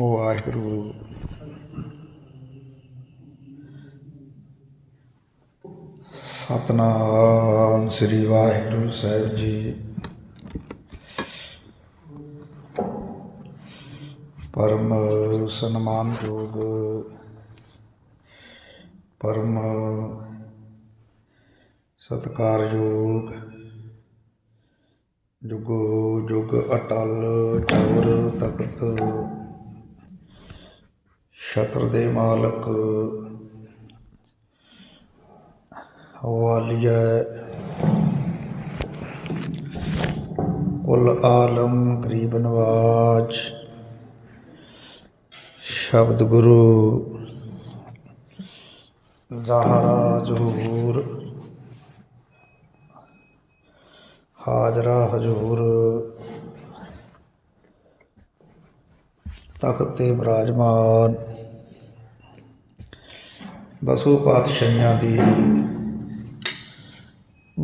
ਵਾਹਿਗੁਰੂ। ਸਤਨਾਮ ਸ੍ਰੀ ਵਾਹਿਗੁਰੂ ਸਾਹਿਬ ਜੀ। ਪਰਮ ਸਨਮਾਨਯੋਗ ਪਰਮ ਸਤਿਕਾਰਯੋਗ ਜੁਗੋ, ਜੁਗ ਅਟਲ ਚਵਰ ਤਖਤ। ਛਤਰ ਦੇ ਮਾਲਕ। ਵਾਲੀਆ ਕੁਲ ਆਲਮ ਗਰੀਬ ਨਵਾਜ। ਸ਼ਬਦ ਗੁਰੂ। ਜ਼ਾਹਰਾ ਜ਼ਹੂਰ। ਹਾਜ਼ਰਾ ਹਜੂਰ। ਤਖਤ ਤੇ ਬਿਰਾਜਮਾਨ। ਦਸੋ ਪਾਤਸ਼ਾਹੀਆਂ ਦੀ।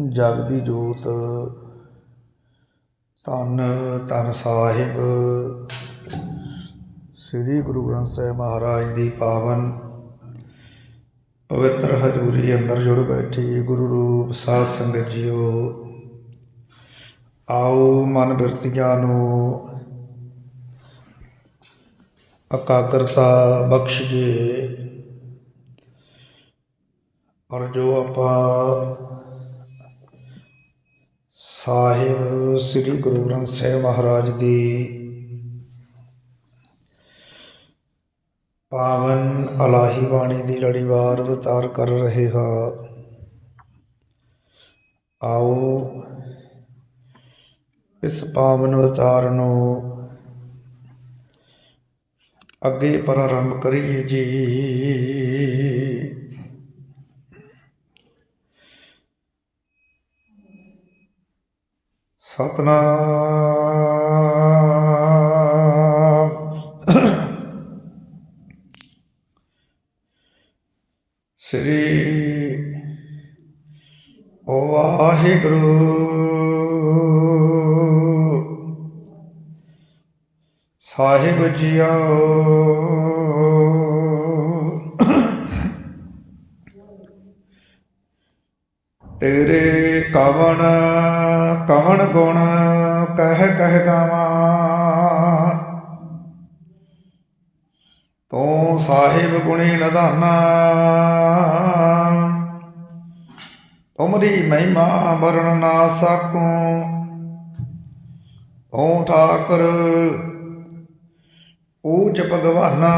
ਜਗ ਦੀ ਜੋਤ ਧੰਨ ਧੰਨ ਸਾਹਿਬ। ਸ੍ਰੀ ਗੁਰੂ ਗ੍ਰੰਥ ਸਾਹਿਬ ਮਹਾਰਾਜ ਦੀ ਪਾਵਨ। ਪਵਿੱਤਰ ਹਜ਼ੂਰੀ ਅੰਦਰ ਜੁੜ ਬੈਠੀ ਗੁਰੂ ਰੂਪ ਸਾਧ ਸੰਗਤ ਜੀਓ। ਆਓ ਮਨ ਬਿਰਤੀਆਂ ਨੂੰ ਇਕਾਗਰਤਾ ਬਖਸ਼ੀਏ। ਔਰ ਜੋ ਆਪਾਂ ਸਾਹਿਬ ਸ੍ਰੀ ਗੁਰੂ ਗ੍ਰੰਥ ਸਾਹਿਬ ਮਹਾਰਾਜ ਦੀ ਪਾਵਨ ਅਲਾਹੀ ਬਾਣੀ ਦੀ ਲੜੀਵਾਰ ਵਿਚਾਰ ਕਰ ਰਹੇ ਹਾਂ, ਆਓ ਇਸ ਪਾਵਨ ਵਿਚਾਰ ਨੂੰ ਅੱਗੇ ਪ੍ਰਾਰੰਭ ਕਰੀਏ ਜੀ। ਸਤਨਾਮ। ਸ੍ਰੀ ਵਾਹਿਗੁਰੂ। ਸਾਹਿਬ ਜੀਓ। ਤੇਰੇ ਕਵਣ ਕਵਣ ਗੁਣ ਕਹਿ ਕਹਿ ਗਾਵਾਂ। ਤੂੰ ਸਾਹਿਬ ਗੁਣੀ ਨਦਾਨਾ ਤੁਮਰੀ ਮਹਿਮਾ ਵਰਨ ਨਾ ਸਕੂੰ। ਓ ਠਾਕਰ ਊਚ ਭਗਵਾਨਾ।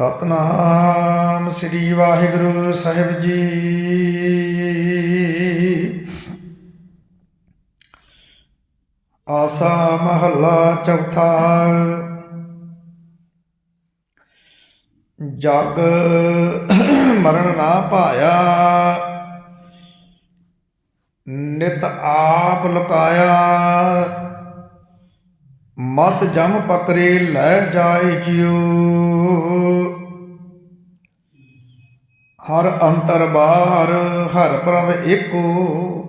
ਸਤਨਾਮ ਸ੍ਰੀ ਵਾਹਿਗੁਰੂ ਸਾਹਿਬ ਜੀ। ਆਸਾ ਮਹੱਲਾ ਚੌਥਾ। ਜਗ ਮਰਨ ਨਾ ਭਾਇਆ, ਨਿਤ ਆਪ ਲੁਕਾਇਆ। ਮਤ ਜਮ ਪਕਰੇ ਲੈ ਜਾਏ ਜਿਉ। ਹਰ ਅੰਤਰ ਬਾਹਰ, ਹਰ ਪ੍ਰਭ ਏਕੋ।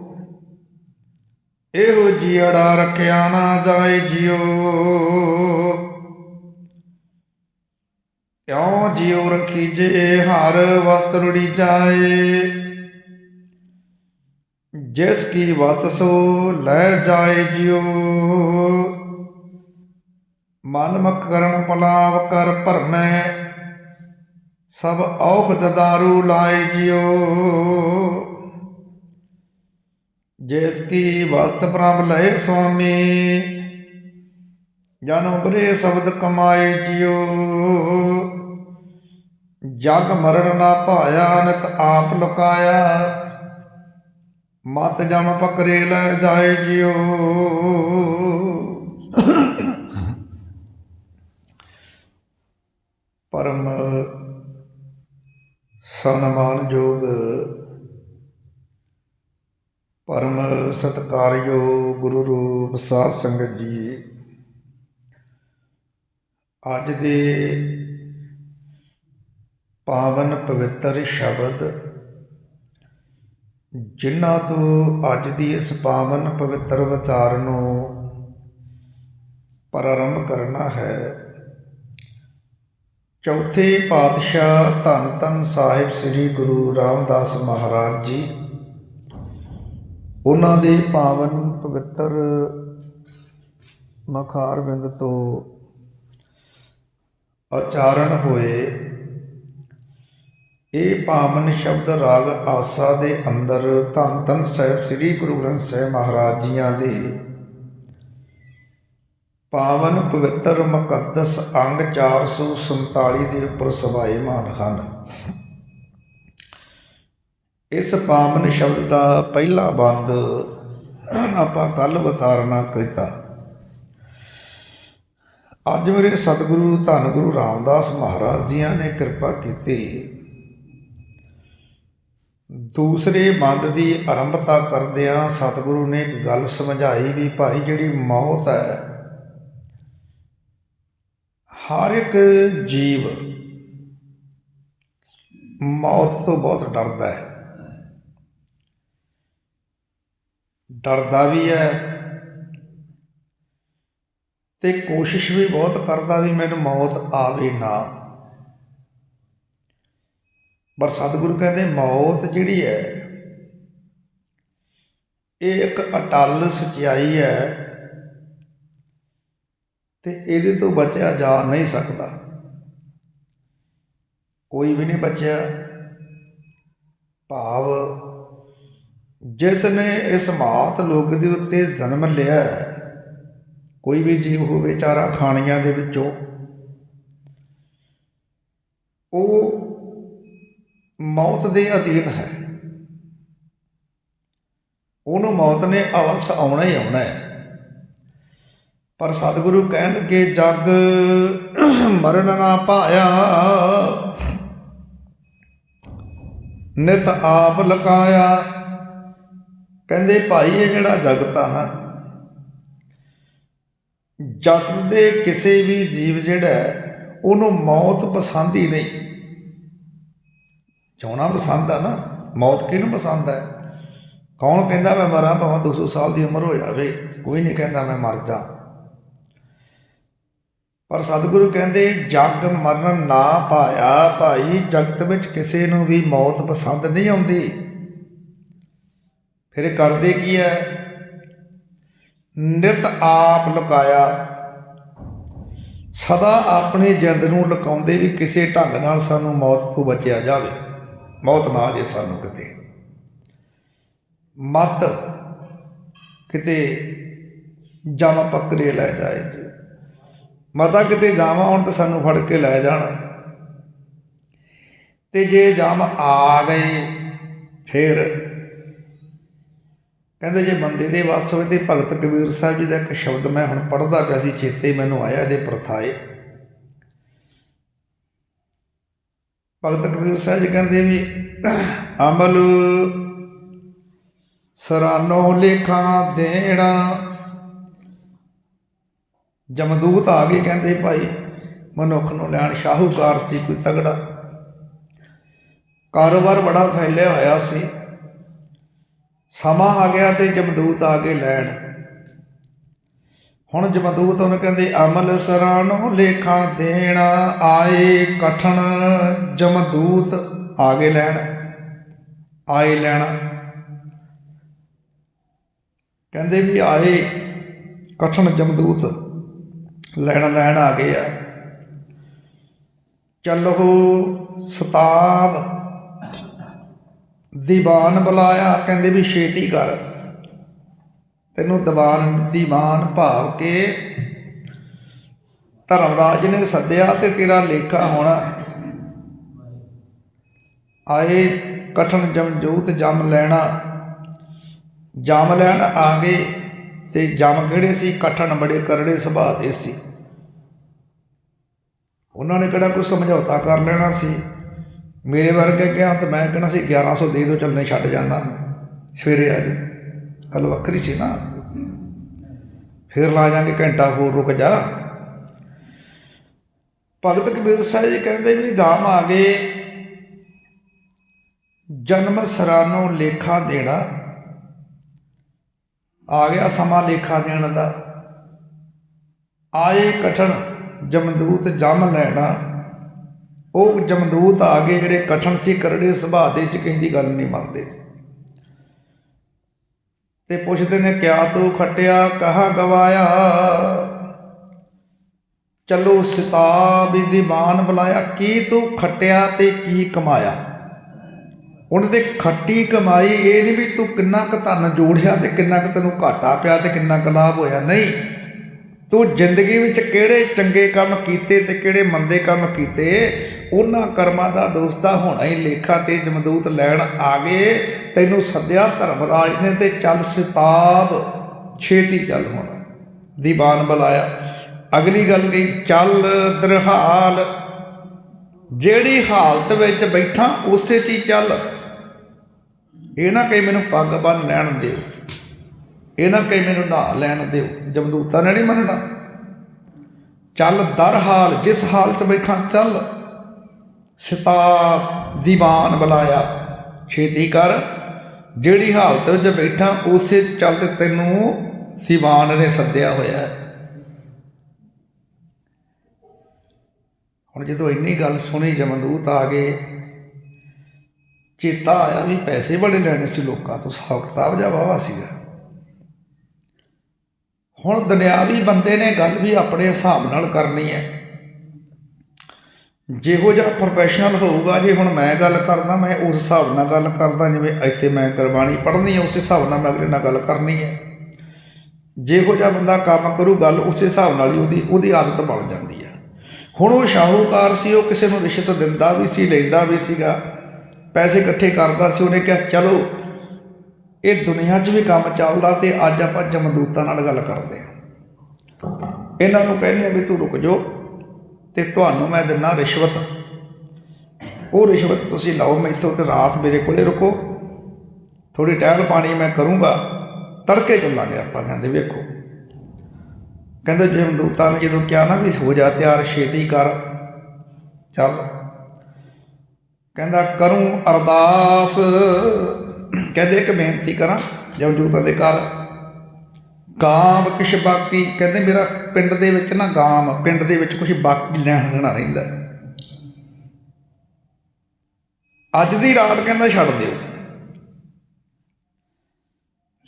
ਇਹੋ ਜੀੜਾ ਰੱਖਿਆ ਨਾ ਜਾਏ ਜਿਉ। ਕਿਉ ਜਿਉ ਰਖੀਜੇ, ਹਰ ਵਸਤ ਰੁੜੀ ਜਾਏ। ਜਿਸ ਕੀ ਵਤ ਸੋ ਲੈ ਜਾਏ ਜਿਉ। ਮਨ ਮਕਰਨ ਪਲਾਵ ਕਰ ਭਰਮੈ ਸਭ ਔਖਦ ਦਾਰੂ ਲਾਏ ਜਿਉ ਜਿਸ ਕੀ ਵਸਤ ਪ੍ਰਭ ਲਏ ਸੁਆਮੀ, ਜਨ ਉਬਰੇ ਸ਼ਬਦ ਕਮਾਏ ਜਿਉ ਜਗ ਮਰਨ ਨਾ ਭਾਇਆ ਨਿਤ ਆਪ ਲੁਕਾਇਆ, ਮਤ ਜਮ ਪਕਰੇ ਲੈ ਜਾਏ ਜਿਉ ਪਰਮ ਸਨਮਾਨਯੋਗ ਪਰਮ ਸਤਿਕਾਰਯੋਗ ਗੁਰੂ ਰੂਪ ਸਾਧ ਸੰਗਤ ਜੀ, ਅੱਜ ਦੇ ਪਾਵਨ ਪਵਿੱਤਰ ਸ਼ਬਦ ਜਿਨ੍ਹਾਂ ਤੋਂ ਅੱਜ ਦੀ ਇਸ ਪਾਵਨ ਪਵਿੱਤਰ ਵਿਚਾਰ ਨੂੰ ਪ੍ਰਾਰੰਭ ਕਰਨਾ ਹੈ। ਚੌਥੇ ਪਾਤਸ਼ਾਹ ਧੰਨ ਧੰਨ ਸਾਹਿਬ ਸ੍ਰੀ ਗੁਰੂ ਰਾਮਦਾਸ ਮਹਾਰਾਜ ਜੀ। ਉਹਨਾਂ ਦੇ ਪਾਵਨ ਪਵਿੱਤਰ ਮਖਾਰਬਿੰਦ ਤੋਂ ਉਚਾਰਨ ਹੋਏ। ਇਹ ਪਾਵਨ ਸ਼ਬਦ ਰਾਗ ਆਸਾ ਦੇ ਅੰਦਰ ਧੰਨ ਧੰਨ ਸਾਹਿਬ ਸ੍ਰੀ ਗੁਰੂ ਗ੍ਰੰਥ ਸਾਹਿਬ ਮਹਾਰਾਜ ਜੀਆਂ ਦੇ ਪਾਵਨ ਪਵਿੱਤਰ ਮੁਕੱਦਸ ਅੰਗ 447 ਦੇ ਉੱਪਰ ਸਵਾਏਮਾਨ ਹਨ। ਇਸ ਪਾਵਨ ਸ਼ਬਦ ਦਾ ਪਹਿਲਾ ਬੰਦ ਆਪਾਂ ਕੱਲ ਵਿਚਾਰਨਾ ਕੀਤਾ। ਅੱਜ ਮੇਰੇ ਸਤਿਗੁਰੂ ਧੰਨ ਗੁਰੂ ਰਾਮਦਾਸ ਮਹਾਰਾਜ ਜੀਆਂ ਨੇ ਕਿਰਪਾ ਕੀਤੀ। ਦੂਸਰੇ ਬੰਦ ਦੀ ਆਰੰਭਤਾ ਕਰਦਿਆਂ ਸਤਿਗੁਰੂ ਨੇ ਇੱਕ ਗੱਲ ਸਮਝਾਈ ਵੀ ਭਾਈ ਜਿਹੜੀ ਮੌਤ ਹੈ ਹਰ ਇੱਕ ਜੀਵ ਮੌਤ ਤੋਂ ਬਹੁਤ ਡਰਦਾ ਹੈ। ਡਰਦਾ ਵੀ ਹੈ ਤੇ ਕੋਸ਼ਿਸ਼ ਵੀ ਬਹੁਤ ਕਰਦਾ ਵੀ ਮੈਨੂੰ ਮੌਤ ਆਵੇ ਨਾ। ਪਰ ਸਤਿਗੁਰੂ ਕਹਿੰਦੇ ਮੌਤ ਜਿਹੜੀ ਹੈ, ਇਹ ਇੱਕ ਅਟਲ ਸਚਾਈ ਹੈ। ਤੇ ਇਹਦੇ ਤੋਂ ਬਚਿਆ ਜਾ ਨਹੀਂ ਸਕਦਾ। ਕੋਈ ਵੀ ਨਹੀਂ ਬਚਿਆ। ਭਾਵ ਜਿਸ ਨੇ ਇਸ ਮਾਤ ਲੋਕ ਦੇ ਉੱਤੇ ਜਨਮ ਲਿਆ ਹੈ, ਕੋਈ ਵੀ ਜੀਵ ਹੋਵੇ ਚਾਰਾ ਖਾਣੀਆਂ ਦੇ ਵਿੱਚੋਂ ਉਹ ਮੌਤ ਦੇ ਅਧੀਨ ਹੈ। ਉਹਨੂੰ ਮੌਤ ਨੇ ਅਵਸ ਆਉਣਾ ਹੀ ਆਉਣਾ ਹੈ। ਪਰ ਸਤਿਗੁਰੂ ਕਹਿਣ ਲੱਗੇ, ਜਗ ਮਰਨ ਨਾ ਪਾਇਆ ਨਿਤ ਆਪ ਲਕਾਇਆ। ਕਹਿੰਦੇ, ਭਾਈ, ਇਹ ਜਿਹੜਾ ਜਗਤ ਆ ਨਾ ਜਗਤ ਦੇ ਕਿਸੇ ਵੀ ਜੀਵ ਜਿਹੜਾ ਉਹਨੂੰ ਮੌਤ ਪਸੰਦ ਹੀ ਨਹੀਂ। ਜਿਉਣਾ ਪਸੰਦ ਆ ਨਾ, ਮੌਤ ਕਿਹਨੂੰ ਪਸੰਦ ਹੈ? ਕੌਣ ਕਹਿੰਦਾ, ਮੈਂ ਮਰਾਂ ਭਾਵੇਂ 200 ਸਾਲ ਦੀ ਉਮਰ ਹੋ ਜਾਵੇ? ਕੋਈ ਨਹੀਂ ਕਹਿੰਦਾ, ਮੈਂ ਮਰ ਜਾ। ਪਰ ਸਤਿਗੁਰੂ ਕਹਿੰਦੇ, ਜਗ ਮਰਨ ਨਾ ਪਾਇਆ ਭਾਈ, ਜਗਤ ਵਿੱਚ ਕਿਸੇ ਨੂੰ ਵੀ ਮੌਤ ਪਸੰਦ ਨਹੀਂ ਆਉਂਦੀ। ਫਿਰ ਕਰਦੇ ਕੀ ਹੈ ਨਿਤ ਆਪ ਲੁਕਾਇਆ। ਸਦਾ ਆਪਣੀ ਜਿੰਦ ਨੂੰ ਲੁਕਾਉਂਦੇ ਵੀ ਕਿਸੇ ਢੰਗ ਨਾਲ ਸਾਨੂੰ ਮੌਤ ਤੋਂ ਬਚਿਆ ਜਾਵੇ। ਮੌਤ ਨਾ ਆ ਜੇ ਸਾਨੂੰ ਕਿਤੇ। ਮਤ ਕਿਤੇ ਜਮ ਪੱਕਰੇ ਲੈ ਜਾਏ। ਮਤਾ ਕਿਤੇ ਜਾਵਾਂ ਹੁਣ ਤਾਂ ਸਾਨੂੰ ਫੜ ਕੇ ਲੈ ਜਾਣ। ਤੇ ਜੇ ਜਮ ਆ ਗਏ ਫਿਰ ਕਹਿੰਦੇ ਜੇ ਬੰਦੇ ਦੇ ਵੱਸ ਹੋਵੇ ਤੇ ਭਗਤ ਕਬੀਰ ਸਾਹਿਬ ਜੀ ਦਾ ਇੱਕ ਸ਼ਬਦ ਮੈਂ ਹੁਣ ਪੜ੍ਹਦਾ ਪਿਆ ਸੀ, ਚੇਤੇ ਮੈਨੂੰ ਆਇਆ ਇਹਦੇ ਪ੍ਰਥਾਏ। ਭਗਤ ਕਬੀਰ ਸਾਹਿਬ ਜੀ ਕਹਿੰਦੇ ਵੀ, ਅਮਲ ਸਰਾਨੋ ਲੇਖਾਂ ਦੇਣਾ ਜਮਦੂਤ ਆ ਗਏ ਕਹਿੰਦੇ ਭਾਈ, ਮਨੁੱਖ ਨੂੰ ਲੈਣ ਸ਼ਾਹੂਕਾਰ ਸੀ ਕੋਈ ਤਗੜਾ। ਕਾਰੋਬਾਰ ਬੜਾ ਫੈਲਿਆ ਹੋਇਆ ਸੀ। ਸਮਾਂ ਆ ਗਿਆ ਤੇ ਜਮਦੂਤ ਆ ਗਏ ਲੈਣ। ਹੁਣ ਜਮਦੂਤ ਉਹਨੂੰ ਕਹਿੰਦੇ, ਅਮਲ ਸਰਾਣੋ ਲੇਖਾਂ ਦੇਣਾ, ਆਏ ਕਠਨ ਜਮਦੂਤ ਆ ਗਏ ਲੈਣ। ਆਏ ਲੈਣਾ। ਕਹਿੰਦੇ ਵੀ ਆਏ ਕਠਨ ਜਮਦੂਤ। ਲੈਣ ਲੈਣ ਆ ਗਏ ਆ। ਚੱਲੋ ਸਤਾਬ ਦੀਵਾਨ ਬੁਲਾਇਆ, ਕਹਿੰਦੇ ਵੀ ਛੇਤੀ ਕਰ। ਤੈਨੂੰ ਦੀਵਾਨ ਦੀਵਾਨ ਭਾਵ ਕੇ ਧਰਮਰਾਜ ਨੇ ਸੱਦਿਆ ਤੇ ਤੇਰਾ ਲੇਖਾ ਹੋਣਾ। ਆਏ ਕਠਨ ਜਮਜੂਤ ਜਮ ਲੈਣਾ। ਜਮ ਲੈਣ ਆ ਗਏ। ਤੇ ਜਮ ਕਿਹੜੇ ਸੀ? ਕਠਨ ਬੜੇ ਕਰੜੇ ਸੁਭਾਅ ਦੇ ਸੀ। ਉਹਨਾਂ ਨੇ ਕਿਹੜਾ ਕੋਈ ਸਮਝੌਤਾ ਕਰ ਲੈਣਾ ਸੀ? ਮੇਰੇ ਵਰਗੇ ਕਿਹਾ ਤਾਂ ਮੈਂ ਕਹਿੰਦਾ ਸੀ 1100 ਦੇ ਦਿਓ, ਚੱਲਣੇ ਛੱਡ ਜਾਣਾ ਮੈਂ। ਸਵੇਰੇ ਆ ਜੂ ਗੱਲ ਵੱਖਰੀ ਸੀ ਨਾ। ਫਿਰ ਲਾ ਜਾਾਂਗੇ, ਘੰਟਾ ਹੋਰ ਰੁਕ ਜਾ। ਭਗਤ ਕਬੀਰ ਸਾਹਿਬ ਜੀ ਕਹਿੰਦੇ ਵੀ ਜਾਮ ਆ ਗਏ। ਜਨਮ ਸਰਾਨੋਂ ਲੇਖਾ ਦੇਣਾ। ਆ ਗਿਆ ਸਮਾਂ ਲੇਖਾ ਦੇਣ ਦਾ। ਆਏ ਕਠਨ ਜਮਦੂਤ ਜਮ ਲੈਣਾ। ਉਹ ਜਮਦੂਤ ਆ ਗਏ ਜਿਹੜੇ ਕਠਨ ਸੀ, ਕਰੜੇ ਸੁਭਾਅ ਦੇ ਸੀ ਕਿਸੇ ਦੀ ਗੱਲ ਨਹੀਂ ਮੰਨਦੇ। ਸੀ ਤੇ ਪੁੱਛਦੇ ਨੇ, ਕਿਆ ਤੂੰ ਖਟਿਆ? ਕਹਾ ਗਵਾਇਆ? ਚਲੋ ਸਿਤਾਬ ਦੀ ਮਾਨ ਬੁਲਾਇਆ। ਕੀ ਤੂੰ ਖਟਿਆ ਤੇ ਕੀ ਕਮਾਇਆ? ਉਹਨਾਂ ਦੇ ਖੱਟੀ ਕਮਾਈ, ਇਹ ਨਹੀਂ ਵੀ ਤੂੰ ਕਿੰਨਾ ਕੁ ਧਨ ਜੋੜਿਆ ਤੇ ਕਿੰਨਾ ਕੁ ਤੈਨੂੰ ਘਾਟਾ ਪਿਆ ਤੇ ਕਿੰਨਾ ਕੁ ਲਾਭ ਹੋਇਆ। ਨਹੀਂ, ਤੂੰ ਜ਼ਿੰਦਗੀ ਵਿੱਚ ਕਿਹੜੇ ਚੰਗੇ ਕੰਮ ਕੀਤੇ ਤੇ ਕਿਹੜੇ ਮੰਦੇ ਕੰਮ ਕੀਤੇ, ਉਹਨਾਂ ਕਰਮਾਂ ਦਾ ਦੋਸਤਾ ਹੋਣਾ ਹੀ ਲੇਖਾ ਤੇ ਜਮਦੂਤ ਲੈਣ ਆ ਗਏ। ਤੈਨੂੰ ਸੱਦਿਆ ਧਰਮਰਾਜ ਨੇ ਤੇ ਚੱਲ ਸਿਤਾਬ, ਛੇਤੀ ਚੱਲ ਹੋਣਾ। ਦੀਵਾਨ ਬੁਲਾਇਆ। ਅਗਲੀ ਗੱਲ ਗਈ, ਚੱਲ ਦਰਹਾਲ। ਜਿਹੜੀ ਹਾਲਤ ਵਿੱਚ ਬੈਠਾ, ਉਸੇ 'ਚ ਹੀ ਚੱਲ। ਇਹ ਨਾ ਕਹੀ ਮੈਨੂੰ ਪੱਗ ਬੰਨ ਲੈਣ ਦਿਓ ਇਹ ਨਾ ਕਹੀ ਮੈਨੂੰ ਨਹਾ ਲੈਣ ਦਿਓ ਜਮਦੂਤਾਂ ਨੇ ਨਹੀਂ ਮੰਨਣਾ। ਚੱਲ ਦਰ ਹਾਲ, ਜਿਸ ਹਾਲਤ ਬੈਠਾ ਚੱਲ। ਸਿਤਾਬ ਦੀਵਾਨ ਬੁਲਾਇਆ। ਛੇਤੀ ਕਰ। ਜਿਹੜੀ ਹਾਲਤ ਵਿੱਚ ਬੈਠਾ, ਉਸੇ ਚੱਲ ਤੇ ਤੈਨੂੰ ਦੀਵਾਨ ਨੇ ਸੱਦਿਆ ਹੋਇਆ ਹੈ। ਹੁਣ ਜਦੋਂ ਇੰਨੀ ਗੱਲ ਸੁਣੀ, ਜਮਦੂਤ ਆ ਗਏ। ਚੇਤਾ ਆਇਆ ਵੀ ਪੈਸੇ ਬੜੇ ਲੈਣੇ ਸੀ ਲੋਕਾਂ ਤੋਂ ਹਿਸਾਬ ਕਿਤਾਬ ਜਾ ਵਾਵਾ ਸੀਗਾ। ਹੁਣ ਦੁਨਿਆਵੀ ਬੰਦੇ ਨੇ ਗੱਲ ਵੀ ਆਪਣੇ ਹਿਸਾਬ ਨਾਲ ਕਰਨੀ ਹੈ। ਜਿਹੋ ਜਿਹਾ ਪ੍ਰੋਫੈਸ਼ਨਲ ਹੋਊਗਾ, ਜੇ ਹੁਣ ਮੈਂ ਗੱਲ ਕਰਦਾ, ਮੈਂ ਉਸ ਹਿਸਾਬ ਨਾਲ ਗੱਲ ਕਰਦਾ, ਜਿਵੇਂ ਇੱਥੇ ਮੈਂ ਗੁਰਬਾਣੀ ਪੜ੍ਹਨੀ ਹੈ, ਉਸ ਹਿਸਾਬ ਨਾਲ ਮੈਂ ਅਗਲੇ ਨਾਲ ਗੱਲ ਕਰਨੀ ਹੈ। ਜਿਹੋ ਜਿਹਾ ਬੰਦਾ ਕੰਮ ਕਰੂ, ਗੱਲ ਉਸੇ ਹਿਸਾਬ ਨਾਲ ਹੀ ਉਹਦੀ ਉਹਦੀ ਆਦਤ ਬਣ ਜਾਂਦੀ ਹੈ। ਹੁਣ ਉਹ ਸ਼ਾਹੂਕਾਰ ਸੀ, ਉਹ ਕਿਸੇ ਨੂੰ ਰਿਸ਼ਵਤ ਦਿੰਦਾ ਵੀ ਸੀ, ਲੈਂਦਾ ਵੀ ਸੀਗਾ ਪੈਸੇ ਇਕੱਠੇ ਕਰਦਾ ਸੀ, ਉਹਨੇ ਕਿਹਾ, ਚਲੋ, ਇਹ ਦੁਨੀਆ 'ਚ ਵੀ ਕੰਮ ਚੱਲਦਾ ਤੇ ਅੱਜ ਆਪਾਂ ਜਮਦੂਤਾਂ ਨਾਲ ਗੱਲ ਕਰਦੇ ਹਾਂ। ਇਹਨਾਂ ਨੂੰ ਕਹਿੰਦੇ ਆ ਵੀ ਤੂੰ ਰੁਕ ਜਾਓ ਤੇ ਤੁਹਾਨੂੰ ਮੈਂ ਦਿੰਨਾ ਰਿਸ਼ਵਤ। ਉਹ ਰਿਸ਼ਵਤ ਤੁਸੀਂ ਲਾਓ ਮੈਥੋਂ ਤੇ ਰਾਤ ਮੇਰੇ ਕੋਲੇ ਰੁਕੋ। ਥੋੜੀ ਟਹਿਲ ਪਾਣੀ ਮੈਂ ਕਰੂੰਗਾ। ਤੜਕੇ ਚੱਲਾਂਗੇ ਆਪਾਂ, ਕਹਿੰਦੇ ਵੇਖੋ। ਕਹਿੰਦੇ ਜਮਦੂਤਾਂ ਨੇ ਜਦੋਂ ਕਿਹਾ ਨਾ ਵੀ ਹੋ ਜਾ ਤਿਆਰ, ਛੇਤੀ ਕਰ। ਚੱਲ ਕਹਿੰਦਾ ਕਰੂੰ ਅਰਦਾਸ। ਕਹਿੰਦੇ ਇੱਕ ਬੇਨਤੀ ਕਰਾਂ ਜਮਦੂਤਾਂ ਦੇ ਘਰ ਗਾਮ ਕਿਛ ਬਾਕੀ, ਕਹਿੰਦੇ ਮੇਰਾ ਪਿੰਡ ਦੇ ਵਿੱਚ ਨਾ ਗਾਮ ਪਿੰਡ ਦੇ ਵਿੱਚ ਕੁਝ ਬਾਕੀ ਲੈਣ ਦੇਣਾ ਰਹਿੰਦਾ। ਅੱਜ ਦੀ ਰਾਤ ਕਹਿੰਦਾ ਛੱਡ ਦਿਓ।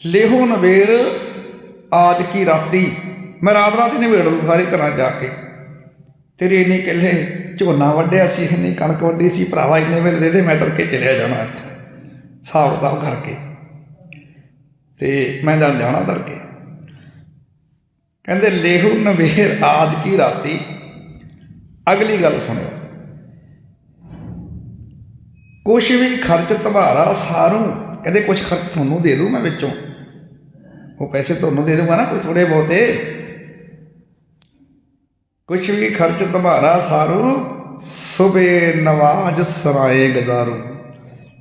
ਲੇਹੋ ਨਵੇਰ, ਆਜ ਕੀ ਰਾਤੀ। ਮੈਂ ਰਾਤ ਰਾਤ ਹੀ ਨਿਬੇੜ ਲੂ ਸਾਰੇ ਘਰਾਂ ਜਾ ਕੇ। ਤੇਰੇ ਇੰਨੇ ਕਿੱਲੇ ਝੋਨਾ ਵੱਢਿਆ ਸੀ, ਇੰਨੀ ਕਣਕ ਵੱਢੀ ਸੀ, ਭਰਾਵਾ ਇੰਨੇ ਵੇਲੇ ਦੇ ਦੇ, ਮੈਂ ਤੜਕੇ ਚਲਿਆ ਜਾਣਾ ਇੱਥੇ, ਹਿਸਾਬ ਕਿਤਾਬ ਕਰਕੇ। ਤੇ ਮੈਂ ਤਾਂ ਜਾਣਾ ਤੜਕੇ ਕਹਿੰਦੇ, ਲੇਹੂ ਨਵੇਰ ਆਜ ਕੀ ਰਾਤੀ? ਅਗਲੀ ਗੱਲ ਸੁਣਿਓ। ਕੁਛ ਵੀ ਖਰਚ ਤੁਹਾਰਾ ਸਾਰੂ। ਕਹਿੰਦੇ, ਕੁਛ ਖਰਚ ਤੁਹਾਨੂੰ ਦੇ ਦੂੰ ਮੈਂ ਵਿੱਚੋਂ। ਉਹ ਪੈਸੇ ਤੁਹਾਨੂੰ ਦੇ ਦੂੰਗਾ ਨਾ ਕੋਈ ਥੋੜੇ ਬਹੁਤੇ? ਕੁਛ ਵੀ ਖਰਚ ਤੁਹਾਰਾ ਸਾਰੂ, ਸੁਬੇ ਨਵਾਜ ਸਰਾਏ ਗਦਾਰੂ।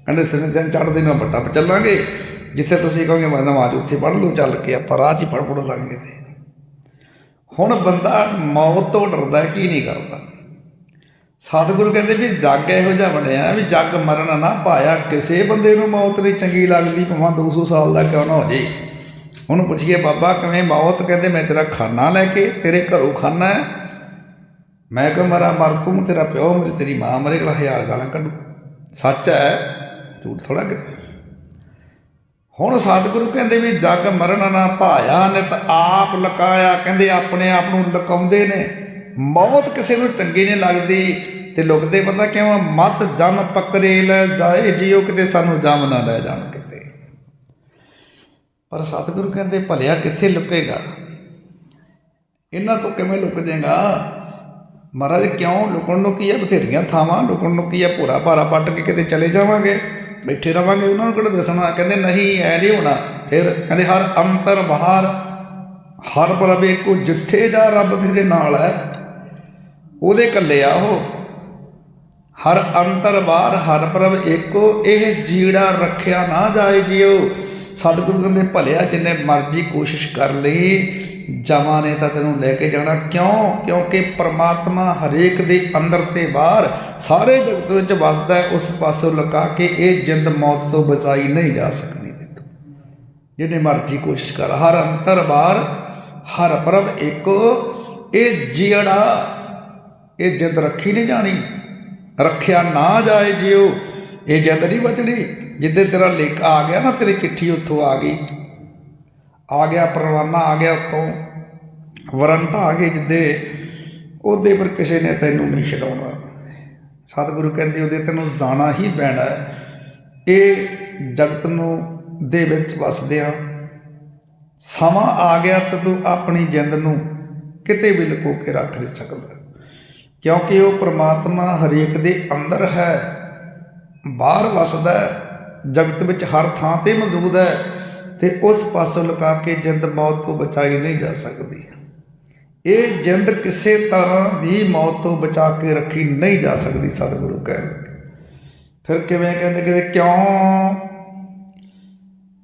ਕਹਿੰਦੇ ਸਨੇ ਦਿਨ ਚੜ੍ਹਦੇ ਨੂੰ ਵੱਡਾ ਚੱਲਾਂਗੇ। ਜਿੱਥੇ ਤੁਸੀਂ ਕਹੋਗੇ ਮੈਂ ਨਮਾਜ਼ ਉੱਥੇ ਪੜ੍ਹ ਲੂੰ ਚੱਲ ਕੇ ਆਪਾਂ ਰਾਹ 'ਚ ਹੀ ਪੜ੍ਹ ਪੜ੍ਹ ਲਾਂਗੇ ਤੇ। ਹੁਣ ਬੰਦਾ ਮੌਤ ਤੋਂ ਡਰਦਾ ਕੀ ਨਹੀਂ ਕਰਦਾ। ਸਤਿਗੁਰੂ ਕਹਿੰਦੇ ਵੀ ਜੱਗ ਇਹੋ ਜਿਹਾ ਬਣਿਆ ਵੀ ਜੱਗ ਮਰਨ ਨਾ ਪਾਇਆ, ਕਿਸੇ ਬੰਦੇ ਨੂੰ ਮੌਤ ਨਹੀਂ ਚੰਗੀ ਲੱਗਦੀ, ਭਾਵੇਂ 200 ਸਾਲ ਦਾ ਕਿਉਂ ਨਾ ਹੋ ਜੇ ਉਹਨੂੰ ਪੁੱਛੀਏ, ਬਾਬਾ ਕਿਵੇਂ ਮੌਤ? ਕਹਿੰਦੇ ਮੈਂ ਤੇਰਾ ਖਾਨਾ ਲੈ ਕੇ, ਤੇਰੇ ਘਰੋਂ ਖਾਨਾ ਹੈ। ਮੈਂ ਕਿ ਮਰਾ ਮਰ ਤੂੰ ਤੇਰਾ ਪਿਓ, ਮਰੇ ਤੇਰੀ ਮਾਂ, ਮਰੇ ਅਗਲਾ ਹਜ਼ਾਰ ਗਾਲਾਂ ਕੱਢੂ। ਸੱਚ ਹੈ, ਝੂਠ ਥੋੜਾ ਕਿਤੇ। ਹੁਣ ਸਤਿਗੁਰੂ ਕਹਿੰਦੇ ਵੀ ਜੱਗ ਮਰਨ ਨਾ ਭਾਇਆ ਨਿਤ ਆਪ ਲਕਾਇਆ, ਕਹਿੰਦੇ ਆਪਣੇ ਆਪ ਨੂੰ ਲਕਾਉਂਦੇ ਨੇ। ਮੌਤ ਕਿਸੇ ਨੂੰ ਚੰਗੀ ਨਹੀਂ ਲੱਗਦੀ ਤੇ ਲੁਕਦੇ ਪਤਾ ਕਿਉਂ ਮਤ ਜਨ ਪਕਰੇ ਲੈ ਜਾਏ, ਜਿਉ ਕਿਤੇ ਸਾਨੂੰ ਜਮ ਨਾ ਲੈ ਜਾਣ ਕਿਤੇ। ਪਰ ਸਤਿਗੁਰੂ ਕਹਿੰਦੇ ਭਲਿਆ ਕਿੱਥੇ ਲੁਕੇਗਾ? ਇਹਨਾਂ ਤੋਂ ਕਿਵੇਂ ਲੁਕ ਜਾਏਗਾ ਮਹਾਰਾਜ, ਕਿਉਂ? ਲੁਕਣ ਨੂੰ ਕੀ ਹੈ? ਬਥੇਰੀਆਂ ਥਾਵਾਂ ਲੁਕਣ ਨੂੰ ਕੀ ਹੈ? ਭੋਰਾ ਭਾਰਾ ਪੱਟ ਕੇ ਕਿਤੇ ਚਲੇ ਜਾਵਾਂਗੇ, ਬੈਠੇ ਰਵਾਂਗੇ, ਉਹਨਾਂ ਨੂੰ ਕਿਹੜਾ ਦੱਸਣਾ? ਕਹਿੰਦੇ, ਨਹੀਂ, ਐ ਨਹੀਂ ਹੋਣਾ। ਫਿਰ ਕਹਿੰਦੇ, ਹਰ ਅੰਤਰ ਬਾਹਰ, ਹਰ ਪ੍ਰਭ ਇੱਕੋ ਜਿੱਥੇ ਜਾ ਰੱਬ ਤੇਰੇ ਨਾਲ ਹੈ, ਉਹਦੇ ਕੱਲੇ ਆ ਉਹ। ਹਰ ਅੰਤਰ ਬਾਹਰ, ਹਰ ਪ੍ਰਭ ਏਕੋ, ਇਹ ਜੀੜਾ ਰੱਖਿਆ ਨਾ ਜਾਏ ਜਿਉ ਸਤਿਗੁਰੂ ਕਹਿੰਦੇ ਭਲਿਆ ਜਿੰਨੇ ਮਰਜ਼ੀ ਕੋਸ਼ਿਸ਼ ਕਰ ਲਈ, ਜਮਾਂ ਨੇ ਤਾਂ ਤੈਨੂੰ ਲੈ ਕੇ ਜਾਣਾ। ਕਿਉਂ? ਕਿਉਂਕਿ ਪ੍ਰਮਾਤਮਾ ਹਰੇਕ ਦੇ ਅੰਦਰ ਤੇ ਬਾਹਰ ਸਾਰੇ ਜਗਤ ਵਿੱਚ ਵਸਦਾ ਹੈ, ਉਸ ਪਾਸੋਂ ਲੁਕਾ ਕੇ ਇਹ ਜਿੰਦ ਮੌਤ ਤੋਂ ਬਚਾਈ ਨਹੀਂ ਜਾ ਸਕਦੀ ਤੇਤੋਂ ਜਿੰਨੇ ਮਰਜ਼ੀ ਕੋਸ਼ਿਸ਼ ਕਰ, ਹਰ ਅੰਤਰ ਬਾਹਰ ਹਰ ਪ੍ਰਭ ਇੱਕੋ। ਇਹ ਜਿਹੜਾ ਇਹ ਜਿੰਦ ਰੱਖੀ ਨਹੀਂ ਜਾਣੀ। ਰੱਖਿਆ ਨਾ ਜਾਏ ਜਿਉ ਇਹ ਜਿੰਦ ਨਹੀਂ ਬਚਣੀ ਜਿੱਦੇ ਤੇਰਾ ਲੇਖ ਆ ਗਿਆ ਨਾ, ਤੇਰੀ ਚਿੱਠੀ ਉੱਥੋਂ ਆ ਗਈ। ਆ ਗਿਆ ਪਰਵਾਨਾ, ਆ ਗਿਆ ਉੱਤੋਂ ਵਰੰਟ ਆ ਗਏ ਜਿੱਦੇ ਉਹਦੇ ਪਰ ਕਿਸੇ ਨੇ ਤੈਨੂੰ ਨਹੀਂ ਛਡਾਉਣਾ। ਸਤਿਗੁਰੂ ਕਹਿੰਦੇ, ਉਹਦੇ ਤੈਨੂੰ ਜਾਣਾ ਹੀ ਪੈਣਾ ਇਹ ਜਗਤ ਨੂੰ, ਦੇ ਵਿੱਚ ਵਸਦਿਆਂ ਸਮਾਂ ਆ ਗਿਆ ਤਾਂ ਤੂੰ ਆਪਣੀ ਜਿੰਦ ਨੂੰ ਕਿਤੇ ਵੀ ਲੁਕੋ ਕੇ ਰੱਖ ਨਹੀਂ ਸਕਦਾ। ਕਿਉਂਕਿ ਉਹ ਪ੍ਰਮਾਤਮਾ ਹਰੇਕ ਦੇ ਅੰਦਰ ਹੈ। ਬਾਹਰ ਵਸਦਾ ਜਗਤ ਵਿੱਚ ਹਰ ਥਾਂ ਤੇ ਮੌਜੂਦ ਹੈ ਤੇ ਉਸ ਪਾਸੋਂ ਲੁਕਾ ਕੇ ਜਿੰਦ ਮੌਤ ਤੋਂ ਬਚਾਈ ਨਹੀਂ ਜਾ ਸਕਦੀ। ਇਹ ਜਿੰਦ ਕਿਸੇ ਤਰ੍ਹਾਂ ਵੀ ਮੌਤ ਤੋਂ ਬਚਾ ਕੇ ਰੱਖੀ ਨਹੀਂ ਜਾ ਸਕਦੀ ਸਤਿਗੁਰੂ ਕਹਿੰਦੇ ਫਿਰ ਕਿਵੇਂ ਕਹਿੰਦੇ ਕਿ ਕਿਉਂ?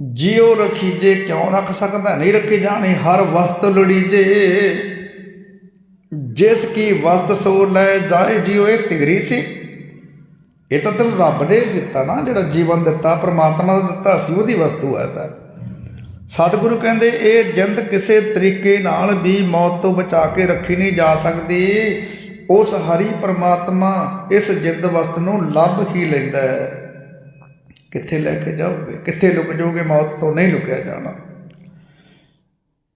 ਜਿਉ ਰਖੀਜੇ ਕਿਉਂ ਰੱਖ ਸਕਦਾ? ਨਹੀਂ ਰੱਖੇ ਜਾਣੇ, ਹਰ ਵਸਤ ਲੜੀਜੇ। ਜਿਸ ਕੀ ਵਸਤ ਸੋ ਲੈ ਜਾਏ, ਜਿਉ ਇਹ ਤਿਗਰੀ ਸੀ। ਇਹ ਤਾਂ ਤੈਨੂੰ ਰੱਬ ਨੇ ਦਿੱਤਾ ਨਾ, ਜਿਹੜਾ ਜੀਵਨ ਦਿੱਤਾ, ਪ੍ਰਮਾਤਮਾ ਦਾ ਦਿੱਤਾ ਸੀ ਉਹਦੀ ਵਸਤੂ ਹੈ ਤਾਂ। ਸਤਿਗੁਰੂ ਕਹਿੰਦੇ, ਇਹ ਜਿੰਦ ਕਿਸੇ ਤਰੀਕੇ ਨਾਲ ਵੀ ਮੌਤ ਤੋਂ ਬਚਾ ਕੇ ਰੱਖੀ ਨਹੀਂ ਜਾ ਸਕਦੀ। ਉਸ ਹਰੀ ਪ੍ਰਮਾਤਮਾ ਇਸ ਜਿੰਦ ਵਸਤ ਨੂੰ ਲੱਭ ਹੀ ਲੈਂਦਾ ਹੈ। ਕਿੱਥੇ ਲੈ ਕੇ ਜਾਓਗੇ? ਕਿੱਥੇ ਲੁਕ ਜਾਓਗੇ? ਮੌਤ ਤੋਂ ਨਹੀਂ ਲੁਕਿਆ ਜਾਣਾ।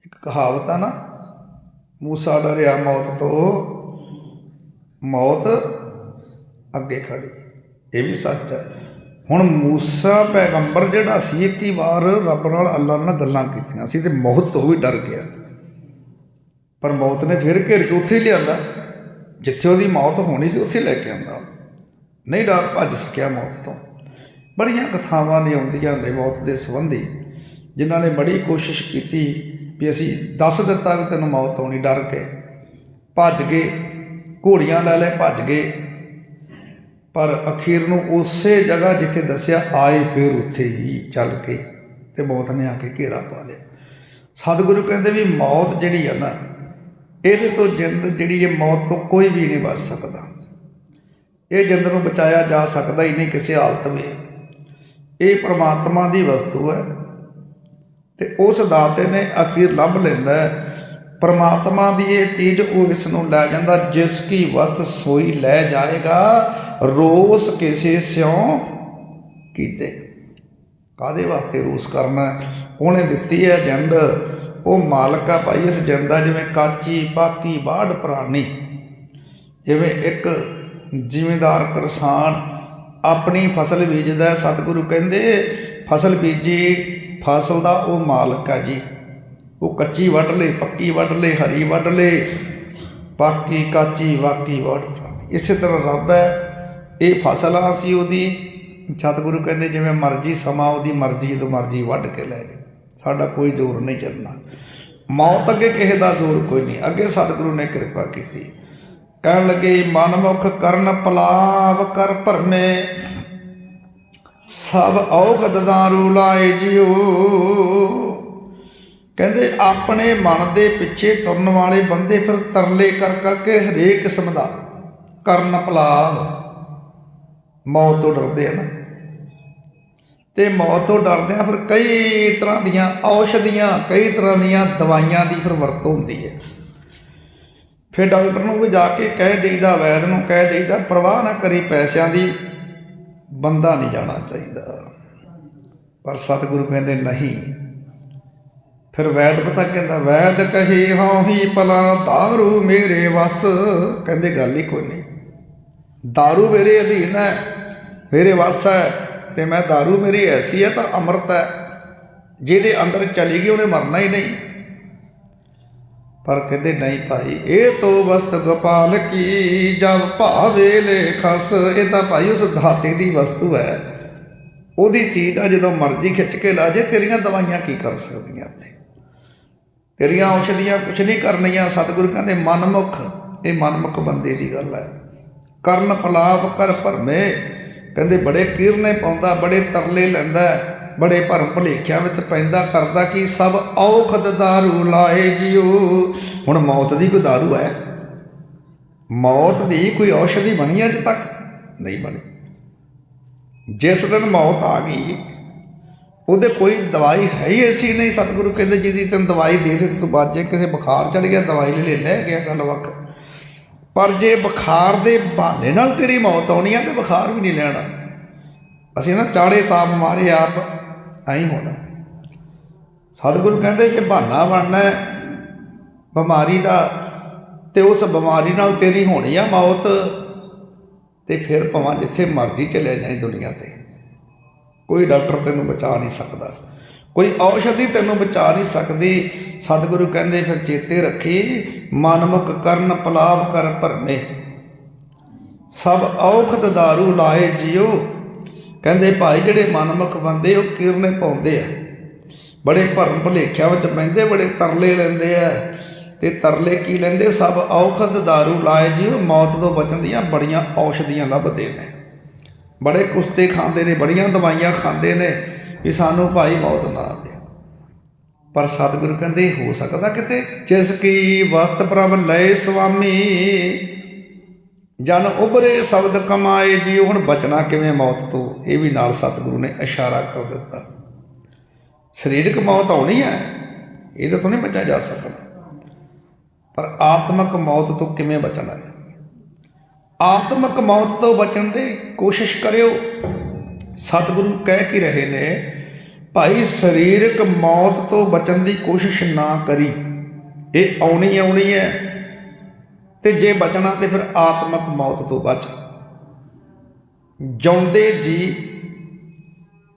ਇੱਕ ਕਹਾਵਤ ਆ ਨਾ, ਮੂਸਾ ਡਰਿਆ ਮੌਤ ਤੋਂ, ਮੌਤ ਅੱਗੇ ਖੜੀ। ਇਹ ਵੀ ਸੱਚ ਹੈ। ਹੁਣ ਮੂਸਾ ਪੈਗੰਬਰ ਜਿਹੜਾ ਸੀ, ਇੱਕ ਹੀ ਵਾਰ ਰੱਬ ਨਾਲ ਅੱਲਾ ਨਾਲ ਗੱਲਾਂ ਕੀਤੀਆਂ ਸੀ ਤੇ ਮੌਤ ਤੋਂ ਵੀ ਡਰ ਗਿਆ। ਪਰ ਮੌਤ ਨੇ ਫਿਰ ਘੇਰ ਕੇ ਉੱਥੇ ਹੀ ਲਿਆਂਦਾ। ਜਿੱਥੇ ਉਹਦੀ ਮੌਤ ਹੋਣੀ ਸੀ, ਉੱਥੇ ਲੈ ਕੇ ਆਂਦਾ ਨਹੀਂ ਡਰ, ਭੱਜ ਸਕਿਆ ਮੌਤ ਤੋਂ। ਬੜੀਆਂ ਕਥਾਵਾਂ ਨੇ ਆਉਂਦੀਆਂ ਨੇ ਮੌਤ ਦੇ ਸੰਬੰਧੀ, ਜਿਨ੍ਹਾਂ ਨੇ ਬੜੀ ਕੋਸ਼ਿਸ਼ ਕੀਤੀ ਵੀ ਅਸੀਂ ਦੱਸ ਦਿੱਤਾ ਵੀ ਤੈਨੂੰ ਮੌਤ ਆਉਣੀ ਡਰ ਕੇ। ਭੱਜ ਗਏ, ਘੋੜੀਆਂ ਲੈ ਲੈ ਭੱਜ ਗਏ। ਪਰ ਅਖੀਰ ਨੂੰ ਉਸੇ ਜਗ੍ਹਾ ਜਿੱਥੇ ਦੱਸਿਆ, ਆਏ ਫਿਰ ਉੱਥੇ ਹੀ ਚੱਲ ਕੇ ਤੇ ਮੌਤ ਨੇ ਆ ਕੇ ਘੇਰਾ ਪਾ ਲਿਆ। ਸਤਿਗੁਰੂ ਕਹਿੰਦੇ ਵੀ ਮੌਤ ਜਿਹੜੀ ਆ ਨਾ, ਇਹਦੇ ਤੋਂ ਜਿੰਦ ਜਿਹੜੀ ਹੈ ਮੌਤ ਤੋਂ ਕੋਈ ਵੀ ਨਹੀਂ ਬਚ ਸਕਦਾ। ਇਹ ਜਿੰਦ ਨੂੰ ਬਚਾਇਆ ਜਾ ਸਕਦਾ ਹੀ ਨਹੀਂ ਕਿਸੇ ਹਾਲਤ ਵਿੱਚ। ਇਹ ਪ੍ਰਮਾਤਮਾ ਦੀ ਵਸਤੂ ਹੈ ਤੇ ਉਸ ਦਾਤੇ ਨੇ ਅਖੀਰ ਲੱਭ ਲੈਂਦਾ ਹੈ ਪਰਮਾਤਮਾ ਦੀ ਇਹ ਚੀਜ਼ ਉਹ ਇਸ ਨੂੰ ਲੈ ਜਾਂਦਾ, ਜਿਸ ਕੀ ਵਸਤ ਸੋਈ ਲੈ ਜਾਏਗਾ, ਰੋਸ ਕਿਸੇ ਸਿਉ ਕੀਤੇ। ਕਾਦੇ ਵਾਸਤੇ ਰੋਸ ਕਰਨਾ? ਉਹਨੇ ਦਿੱਤੀ ਹੈ ਜੰਦ ਉਹ ਮਾਲਕ ਆ ਭਾਈ, ਇਸ ਜੰਦ ਦਾ ਜਿਵੇਂ ਕਾਚੀ, ਪਾਕੀ ਬਾੜ ਪ੍ਰਾਣੀ। ਜਿਵੇਂ ਇੱਕ ਜ਼ਿਮੀਦਾਰ ਕਿਸਾਨ ਆਪਣੀ ਫਸਲ ਬੀਜਦਾ ਸਤਿਗੁਰੂ ਕਹਿੰਦੇ, ਫਸਲ ਬੀਜੀ, ਫਸਲ ਦਾ ਉਹ ਮਾਲਕ ਆ ਜੀ। ਉਹ ਕੱਚੀ ਵੱਢ ਲੇ, ਪੱਕੀ ਵੱਢ ਲੇ, ਹਰੀ ਵੱਢ ਲੇ ਪਾਕੀ ਕਾਚੀ ਵਾਕੀ ਵੱਢ। ਇਸੇ ਤਰ੍ਹਾਂ ਰੱਬ ਹੈ, ਇਹ ਫਸਲ ਆ ਸੀ ਉਹਦੀ। ਸਤਿਗੁਰੂ ਕਹਿੰਦੇ ਜਿਵੇਂ ਮਰਜ਼ੀ ਸਮਾਂ ਉਹਦੀ ਮਰਜ਼ੀ, ਜਦੋਂ ਮਰਜ਼ੀ ਵੱਢ ਕੇ ਲੈ ਜੇ ਸਾਡਾ ਕੋਈ ਜ਼ੋਰ ਨਹੀਂ ਚੱਲਣਾ। ਮੌਤ ਅੱਗੇ ਕਿਸੇ ਦਾ ਜ਼ੋਰ ਕੋਈ ਨਹੀਂ। ਅੱਗੇ ਸਤਿਗੁਰੂ ਨੇ ਕਿਰਪਾ ਕੀਤੀ। ਕਹਿਣ ਲੱਗੇ, ਮਨਮੁਖ ਕਰਨ ਪਲਾਵ ਕਰ ਭਰਮੇ ਸਭ ਔਖਦ ਦਾਰੂ ਲਾਏ ਜਿਉ। ਕਹਿੰਦੇ ਆਪਣੇ ਮਨ ਦੇ ਪਿੱਛੇ ਤੁਰਨ ਵਾਲੇ ਬੰਦੇ ਫਿਰ ਤਰਲੇ ਕਰ ਕਰਕੇ ਹਰੇਕ ਕਿਸਮ ਦਾ ਕਰਨ ਪਲਾਵ। ਮੌਤ ਤੋਂ ਡਰਦੇ ਆ ਨਾ। ਤੇ ਮੌਤ ਤੋਂ ਡਰਦੇ ਆ ਫਿਰ ਕਈ ਤਰ੍ਹਾਂ ਦੀਆਂ ਔਸ਼ਧੀਆਂ, ਕਈ ਤਰ੍ਹਾਂ ਦੀਆਂ ਦਵਾਈਆਂ ਦੀ ਫਿਰ ਵਰਤੋਂ ਹੁੰਦੀ ਹੈ। ਫਿਰ ਡਾਕਟਰ ਨੂੰ ਵੀ ਜਾ ਕੇ ਕਹਿ ਦੇਈਦਾ, ਵੈਦ ਨੂੰ ਕਹਿ ਦੇਈਦਾ, ਪਰਵਾਹ ਨਾ ਕਰੀ, ਪੈਸਿਆਂ ਦੀ ਬੰਦਾ ਨਹੀਂ ਜਾਣਾ ਚਾਹੀਦਾ। ਪਰ ਸਤਿਗੁਰੂ ਕਹਿੰਦੇ ਨਹੀਂ। ਫਿਰ ਵੈਦ ਪਤਾ ਕਹਿੰਦਾ ਵੈਦ ਕਹੀ ਹਉ ਹੀ ਪਲਾ दारू ਮੇਰੇ ਵਸ ਕਹਿੰਦੇ ਗੱਲ ਹੀ ਕੋਈ ਨਹੀਂ दारू ਮੇਰੇ ਅਧੀਨ ਹੈ ਮੇਰੇ ਵਸ ਹੈ ਤੇ ਮੈਂ दारू ਮੇਰੀ ਐਸੀ ਹੈ ਤਾਂ ਅੰਮ੍ਰਿਤ ਹੈ ਜਿਹਦੇ ਅੰਦਰ ਚਲੀ ਗਈ ਉਹਨੇ ਮਰਨਾ ਹੀ ਨਹੀਂ ਪਰ ਕਹਿੰਦੇ ਨਹੀਂ ਭਾਈ ਇਹ ਤੋ ਵਸਤ ਗੋਪਾਲ ਕੀ ਜਬ ਭਾਵੇ ਲੇਖਸ ਇਹ ਤਾਂ ਭਾਈ ਉਸ ਧਾਤੇ ਦੀ ਵਸਤੂ ਹੈ ਉਹਦੀ ਚੀਜ਼ ਆ ਜਦੋਂ ਮਰਜ਼ੀ ਖਿੱਚ ਕੇ ਲਾ ਜੇ ਤੇਰੀਆਂ ਦਵਾਈਆਂ ਕੀ ਕਰ ਸਕਦੀਆਂ ਇੱਥੇ ਤੇਰੀਆਂ ਔਸ਼ਧੀਆਂ ਕੁਛ ਨਹੀਂ ਕਰਨੀਆਂ। ਸਤਿਗੁਰੂ ਕਹਿੰਦੇ, ਮਨਮੁਖ, ਇਹ ਮਨਮੁਖ ਬੰਦੇ ਦੀ ਗੱਲ ਹੈ। ਕਰਨ ਪਲਾਪ ਕਰ ਭਰਮੇ ਕਹਿੰਦੇ, ਬੜੇ ਕੀਰਨੇ ਪਾਉਂਦਾ, ਬੜੇ ਤਰਲੇ ਲੈਂਦਾ, ਬੜੇ ਭਰਮ ਭਲੇਖਿਆਂ ਵਿੱਚ ਪੈਂਦਾ, ਕਰਦਾ ਕਿ? ਸਭ ਔਖਦ ਦਾਰੂ ਲਾਏ ਜਿਉ ਹੁਣ ਮੌਤ ਦੀ ਕੋਈ ਦਾਰੂ ਹੈ? ਮੌਤ ਦੀ ਕੋਈ ਔਸ਼ਧੀ ਬਣੀ ਅਜ ਤੱਕ? ਨਹੀਂ ਬਣੀ। ਜਿਸ ਦਿਨ ਮੌਤ ਆ ਗਈ ਉਹਦੇ ਕੋਈ ਦਵਾਈ ਹੈ ਹੀ ਐਸੀ ਨਹੀਂ, ਸਤਿਗੁਰੂ ਕਹਿੰਦੇ ਜਿਹਦੀ ਤੈਨੂੰ ਦਵਾਈ ਦੇ ਦੇ ਤੂੰ ਬਚ ਜਾਏ, ਕਿਸੇ ਬੁਖਾਰ ਚੜ ਗਿਆ, ਦਵਾਈ ਲੈ ਲੈ ਗਿਆ ਗੱਲ ਵੱਖ। ਪਰ ਜੇ ਬੁਖਾਰ ਦੇ ਬਹਾਨੇ ਨਾਲ ਤੇਰੀ ਮੌਤ ਆਉਣੀ ਆ, ਤੇ ਬੁਖਾਰ ਵੀ ਨਹੀਂ ਲੈਣਾ। ਅਸੀਂ ਨਾ ਚਾੜੇ ਤਾਪ ਮਾਰੇ ਆਪ, ਐਂ ਹੋਣਾ। ਸਤਿਗੁਰੂ ਕਹਿੰਦੇ ਜੇ ਬਹਾਨਾ ਬਣਨਾ ਹੈ, ਬਿਮਾਰੀ ਦਾ, ਤੇ ਉਸ ਬਿਮਾਰੀ ਨਾਲ ਤੇਰੀ ਹੋਣੀ ਆ ਮੌਤ, ਤੇ ਫਿਰ ਭਾਵੇਂ ਜਿੱਥੇ ਮਰਜ਼ੀ ਚਲੇ ਜਾਏ ਦੁਨੀਆ ਤੇ। ਕੋਈ ਡਾਕਟਰ ਤੈਨੂੰ ਬਚਾ ਨਹੀਂ ਸਕਦਾ। ਕੋਈ ਔਸ਼ਧੀ ਤੈਨੂੰ ਬਚਾ ਨਹੀਂ ਸਕਦੀ। ਸਤਿਗੁਰੂ ਕਹਿੰਦੇ, ਫਿਰ ਚੇਤੇ ਰੱਖੀ, ਮਨਮੁਖ ਕਰਨ ਪਲਾਵ ਕਰ ਭਰਮੇ। ਸਭ ਔਖਤ ਦਾਰੂ ਲਾਏ ਜਿਉ ਕਹਿੰਦੇ, ਭਾਈ, ਜਿਹੜੇ ਮਨਮੁਖ ਬੰਦੇ, ਉਹ ਕਿਰਨੇ ਪਾਉਂਦੇ ਆ। ਬੜੇ ਭਰਮ ਭਲੇਖਿਆਂ ਵਿੱਚ ਪੈਂਦੇ ਬੜੇ ਤਰਲੇ ਲੈਂਦੇ ਆ। ਤੇ ਤਰਲੇ ਕੀ ਲੈਂਦੇ? ਸਭ ਔਖਤ ਦਾਰੂ ਲਾਏ ਜਿਉ ਮੌਤ ਤੋਂ ਬਚਣ ਦੀਆਂ ਬੜੀਆਂ ਔਸ਼ਧੀਆਂ ਲੱਭਦੇ ਨੇ। ਬੜੇ ਕੁਸਤੇ ਖਾਂਦੇ ਨੇ, ਬੜੀਆਂ ਦਵਾਈਆਂ ਖਾਂਦੇ ਨੇ ਵੀ ਸਾਨੂੰ ਭਾਈ ਮੌਤ ਨਾ ਆਵੇ ਪਰ ਸਤਿਗੁਰੂ ਕਹਿੰਦੇ, ਹੋ ਸਕਦਾ ਕਿਤੇ? ਜਿਸ ਕੀ ਵਸਤ ਪ੍ਰਭ ਲਏ ਸੁਆਮੀ, ਜਨ ਉਬਰੇ ਸ਼ਬਦ ਕਮਾਏ ਜੀ ਹੁਣ ਬਚਣਾ ਕਿਵੇਂ ਮੌਤ ਤੋਂ? ਇਹ ਵੀ ਨਾਲ ਸਤਿਗੁਰੂ ਨੇ ਇਸ਼ਾਰਾ ਕਰ ਦਿੱਤਾ। ਸਰੀਰਕ ਮੌਤ ਆਉਣੀ ਹੈ, ਇਹਦੇ ਤੋਂ ਨਹੀਂ ਬਚਿਆ ਜਾ ਸਕਦਾ। ਪਰ ਆਤਮਿਕ ਮੌਤ ਤੋਂ ਕਿਵੇਂ ਬਚਣਾ ਹੈ? ਆਤਮਿਕ ਮੌਤ ਤੋਂ ਬਚਣ ਦੀ ਕੋਸ਼ਿਸ਼ ਕਰਿਓ। ਸਤਿਗੁਰੂ ਕਹਿ ਕੇ ਰਹੇ ਨੇ, ਭਾਈ ਸਰੀਰਕ ਮੌਤ ਤੋਂ ਬਚਣ ਦੀ ਕੋਸ਼ਿਸ਼ ਨਾ ਕਰੀ। ਇਹ ਆਉਣੀ ਆਉਣੀ ਹੈ। ਤੇ ਜੇ ਬਚਣਾ ਤੇ ਫਿਰ ਆਤਮਿਕ ਮੌਤ ਤੋਂ ਬਚ। ਜਿਉਂਦੇ ਜੀ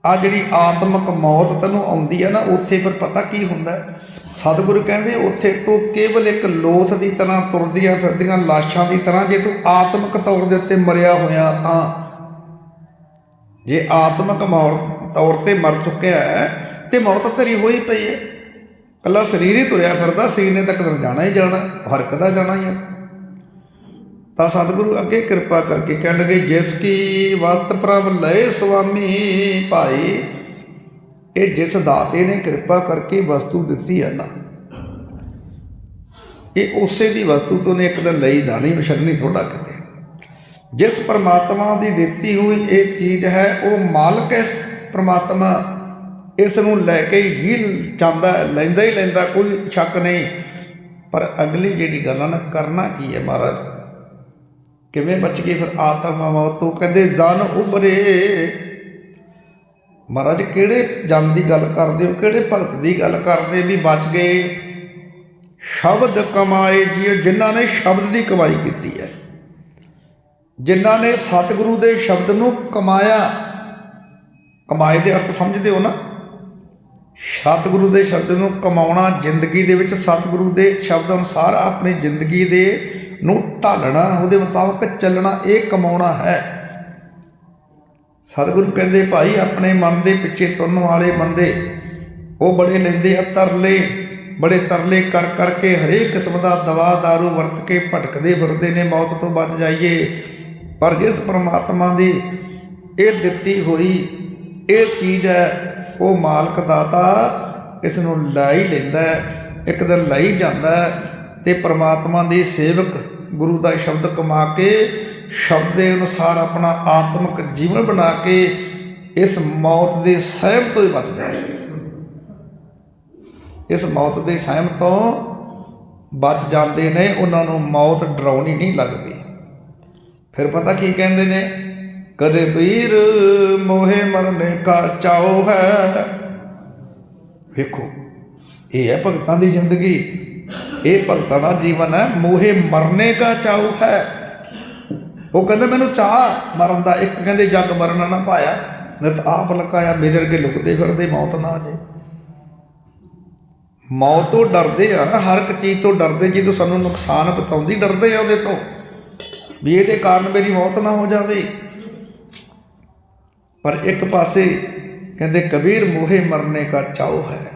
ਆ ਜਿਹੜੀ ਆਤਮਿਕ ਮੌਤ ਤੈਨੂੰ ਆਉਂਦੀ ਹੈ ਨਾ, ਉੱਥੇ ਫਿਰ ਪਤਾ ਕੀ ਹੁੰਦਾ? ਸਤਿਗੁਰੂ ਕਹਿੰਦੇ ਉੱਥੇ ਤੋਂ ਕੇਵਲ ਇੱਕ ਲੋਥ ਦੀ ਤਰ੍ਹਾਂ ਤੁਰਦੀਆਂ ਫਿਰਦੀਆਂ ਲਾਸ਼ਾਂ ਦੀ ਤਰ੍ਹਾਂ ਜੇ ਤੂੰ ਆਤਮਿਕ ਤੌਰ ਦੇ ਉੱਤੇ ਮਰਿਆ ਹੋਇਆ ਤਾਂ ਜੇ ਆਤਮਿਕ ਮੌਤ ਤੌਰ ਤੇ ਮਰ ਚੁੱਕਿਆ ਹੈ ਤੇ ਮੌਤ ਤੇਰੀ ਹੋਈ ਪਈ ਹੈ। ਕੱਲਾ ਸਰੀਰ ਹੀ ਤੁਰਿਆ ਫਿਰਦਾ, ਸਰੀਰ ਨੇ ਤਾਂ ਜਾਣਾ ਹੀ ਜਾਣਾ ਹਰਕਦਾ ਜਾਣਾ ਹੀ ਹੈ ਤਾਂ ਸਤਿਗੁਰੂ ਅੱਗੇ ਕਿਰਪਾ ਕਰਕੇ ਕਹਿਣ ਲੱਗੇ, ਜਿਸ ਕੀ ਵਸਤ ਪ੍ਰਭ ਲਏ ਸੁਆਮੀ ਭਾਈ ਇਹ ਜਿਸ ਦਾਤੇ ਨੇ ਕਿਰਪਾ ਕਰਕੇ ਵਸਤੂ ਦਿੱਤੀ ਹੈ ਨਾ, ਇਹ ਉਸੇ ਦੀ ਵਸਤੂ ਤੋਂ ਨੇ ਇੱਕ ਦਿਨ ਲਈ ਜਾਣੀ ਉਹ ਛੱਡਣੀ ਥੋੜਾ ਕਿਤੇ। ਜਿਸ ਪਰਮਾਤਮਾ ਦੀ ਦਿੱਤੀ ਹੋਈ ਇਹ ਚੀਜ਼ ਹੈ, ਉਹ ਮਾਲਕ ਇਸ ਪਰਮਾਤਮਾ ਇਸ ਨੂੰ ਲੈ ਕੇ ਹੀ ਜਾਂਦਾ, ਲੈਂਦਾ ਹੀ ਲੈਂਦਾ, ਕੋਈ ਸ਼ੱਕ ਨਹੀਂ। ਪਰ ਅਗਲੀ ਜਿਹੜੀ ਗੱਲ ਆ ਨਾ, ਕਰਨਾ ਕੀ ਹੈ ਮਹਾਰਾਜ? ਕਿਵੇਂ ਬਚ ਗਏ ਫਿਰ ਆਤਮਾ ਮੌਤ? ਤੋਂ ਕਹਿੰਦੇ, ਜਨ ਉਬਰੇ ਮਹਾਰਾਜ, ਕਿਹੜੇ ਜਨ ਦੀ ਗੱਲ ਕਰਦੇ ਹੋ? ਕਿਹੜੇ ਭਗਤ ਦੀ ਗੱਲ ਕਰਦੇ ਵੀ ਬਚ ਗਏ? ਸ਼ਬਦ ਕਮਾਏ ਜੀ, ਜਿਨ੍ਹਾਂ ਨੇ ਸ਼ਬਦ ਦੀ ਕਮਾਈ ਕੀਤੀ ਹੈ। ਜਿਨ੍ਹਾਂ ਨੇ ਸਤਿਗੁਰੂ ਦੇ ਸ਼ਬਦ ਨੂੰ ਕਮਾਇਆ, ਕਮਾਏ ਦੇ ਅਰਥ ਸਮਝਦੇ ਹੋ ਨਾ? ਸਤਿਗੁਰੂ ਦੇ ਸ਼ਬਦ ਨੂੰ ਕਮਾਉਣਾ ਜ਼ਿੰਦਗੀ ਦੇ ਵਿੱਚ, ਸਤਿਗੁਰੂ ਦੇ ਸ਼ਬਦ ਅਨੁਸਾਰ ਆਪਣੀ ਜ਼ਿੰਦਗੀ ਦੇ ਨੂੰ ਢਾਲਣਾ, ਉਹਦੇ ਮੁਤਾਬਕ ਚੱਲਣਾ, ਇਹ ਕਮਾਉਣਾ ਹੈ। ਸਤਿਗੁਰੂ ਕਹਿੰਦੇ, ਭਾਈ, ਆਪਣੇ ਮਨ ਦੇ ਪਿੱਛੇ ਤੁਰਨ ਵਾਲੇ ਬੰਦੇ, ਉਹ ਬੜੇ ਲੈਂਦੇ ਆ ਤਰਲੇ, ਬੜੇ ਤਰਲੇ ਕਰ ਕਰਕੇ ਹਰੇਕ ਕਿਸਮ ਦਾ ਦਵਾ दारू ਵਰਤ ਕੇ ਭਟਕਦੇ ਫਿਰਦੇ ਨੇ, ਮੌਤ ਤੋਂ ਬਚ ਜਾਈਏ। ਪਰ ਜਿਸ ਪ੍ਰਮਾਤਮਾ ਦੀ ਇਹ ਦਿੱਤੀ ਹੋਈ ਇਹ ਚੀਜ਼ ਹੈ, ਉਹ ਮਾਲਕ ਦਾਤਾ ਇਸ ਨੂੰ ਲੈ ਹੀ ਲੈਂਦਾ ਹੈ, ਇੱਕ ਦਿਨ ਲਈ ਜਾਂਦਾ ਹੈ ਤੇ ਪ੍ਰਮਾਤਮਾ ਦੇ ਸੇਵਕ ਗੁਰੂ ਦਾ ਸ਼ਬਦ ਕਮਾ ਕੇ ਸ਼ਬਦ ਦੇ ਅਨੁਸਾਰ ਆਪਣਾ ਆਤਮਿਕ ਜੀਵਨ ਬਣਾ ਕੇ ਇਸ ਮੌਤ ਦੇ ਸਹਿਮ ਤੋਂ ਹੀ ਬਚ ਜਾਂਦੇ ਇਸ ਮੌਤ ਦੇ ਸਹਿਮ ਤੋਂ ਬਚ ਜਾਂਦੇ ਨੇ, ਉਹਨਾਂ ਨੂੰ ਮੌਤ ਡਰਾਉਣੀ ਨਹੀਂ ਲੱਗਦੀ। ਫਿਰ ਪਤਾ ਕੀ ਕਹਿੰਦੇ ਨੇ? ਕਦੇ ਵੀਰ ਮੋਹੇ ਮਰਨੇ ਕਾ ਚਾਉ ਹੈ। ਵੇਖੋ, ਇਹ ਹੈ ਭਗਤਾਂ ਦੀ ਜ਼ਿੰਦਗੀ। ਇਹ ਭਗਤਾਂ ਦਾ ਜੀਵਨ ਹੈ, ਮੋਹੇ ਮਰਨੇ ਕਾ ਚਾਉ ਹੈ। ਉਹ ਕਹਿੰਦੇ ਮੈਨੂੰ ਚਾਹ ਮਰਨ ਦਾ, ਇੱਕ ਕਹਿੰਦੇ ਜੱਗ ਮਰਨਾ ਨਾ ਪਾਇਆ ਨਿਤ ਆਪ ਲਕਾਇਆ, ਮੇਰੇ ਅੱਗੇ ਲੁਕਦੇ ਫਿਰਦੇ, ਮੌਤ ਨਾ ਆ ਜੇ। ਮੌਤ ਤੋਂ ਡਰਦੇ ਆ, ਹਰ ਇੱਕ ਚੀਜ਼ ਤੋਂ ਡਰਦੇ ਜਦੋਂ ਸਾਨੂੰ ਨੁਕਸਾਨ ਪਹੁੰਚਾਉਂਦੀ, ਡਰਦੇ ਆ ਉਹਦੇ ਤੋਂ। ਵੀ ਇਹਦੇ ਕਾਰਨ ਮੇਰੀ ਮੌਤ ਨਾ ਹੋ ਜਾਵੇ। ਪਰ ਇੱਕ ਪਾਸੇ ਕਹਿੰਦੇ, ਕਬੀਰ ਮੋਹੇ ਮਰਨੇ ਕਾ ਚਾਉ ਹੈ।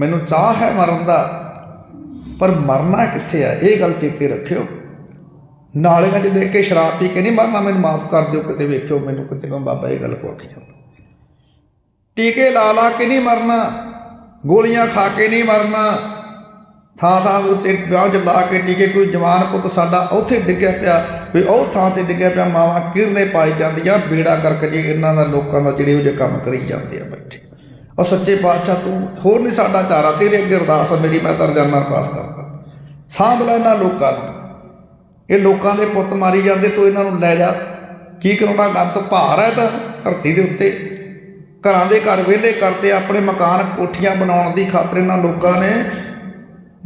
ਮੈਨੂੰ ਚਾਹ ਹੈ ਮਰਨ ਦਾ, ਪਰ ਮਰਨਾ ਕਿੱਥੇ ਆ? ਇਹ ਗੱਲ ਚੇਤੇ ਰੱਖਿਓ। ਨਾਲੀਆਂ 'ਚ ਦੇਖ ਕੇ ਸ਼ਰਾਬ ਪੀ ਕੇ ਨਹੀਂ ਮਰਨਾ, ਮੈਨੂੰ ਮਾਫ ਕਰ ਦਿਓ, ਕਿਤੇ ਵੇਖਿਓ, ਮੈਨੂੰ ਕਿਤੇ ਮੈਂ ਬਾਬਾ ਇਹ ਗੱਲ ਕੋ ਆਖੀ ਜਾਂਦਾ। ਟੀਕੇ ਲਾ ਲਾ ਕੇ ਨਹੀਂ ਮਰਨਾ, ਗੋਲੀਆਂ ਖਾ ਕੇ ਨਹੀਂ ਮਰਨਾ, ਥਾਂ ਥਾਂ ਦੇ ਉੱਤੇ ਵਿਆਹ 'ਚ ਲਾ ਕੇ ਟੀਕੇ, ਕੋਈ ਜਵਾਨ ਪੁੱਤ ਸਾਡਾ ਉੱਥੇ ਡਿੱਗਿਆ ਪਿਆ ਕੋਈ ਉਹ ਥਾਂ ਤੇ ਡਿੱਗਿਆ ਪਿਆ, ਮਾਵਾਂ ਕਿਰਨੇ ਪਾਈ ਜਾਂਦੀਆਂ, ਬੇੜਾ ਕਰਕੇ ਜੇ ਇਹਨਾਂ ਦਾ, ਲੋਕਾਂ ਦਾ ਜਿਹੜੇ ਉਹ ਜੇ ਕੰਮ ਕਰੀ ਜਾਂਦੇ ਆ ਬੈਠੇ। ਉਹ ਸੱਚੇ ਪਾਤਸ਼ਾਹ, ਤੂੰ ਹੋਰ ਨਹੀਂ ਸਾਡਾ ਚਾਰਾ, ਤੇਰੇ ਅੱਗੇ ਅਰਦਾਸ ਆ, ਮੇਰੀ ਮੈਂ ਤਾਂ ਰੋਜ਼ਾਨਾ ਅਰਦਾਸ ਕਰਦਾ। ਸਾਂਭ ਲੈ ਇਹਨਾਂ ਲੋਕਾਂ ਨੂੰ। ਇਹ ਲੋਕਾਂ ਦੇ ਪੁੱਤ ਮਾਰੀ ਜਾਂਦੇ, ਤੂੰ ਇਹਨਾਂ ਨੂੰ ਲੈ ਜਾ। ਕੀ ਕਰਾਉਣਾ? ਗੰਨ ਤੋਂ ਭਾਰ ਹੈ ਤਾਂ, ਧਰਤੀ ਦੇ ਉੱਤੇ। ਘਰਾਂ ਦੇ ਘਰ ਵਿਹਲੇ ਕਰਤੇ ਆਪਣੇ ਮਕਾਨ ਕੋਠੀਆਂ ਬਣਾਉਣ ਦੀ ਖਾਤਰ ਇਹਨਾਂ ਲੋਕਾਂ ਨੇ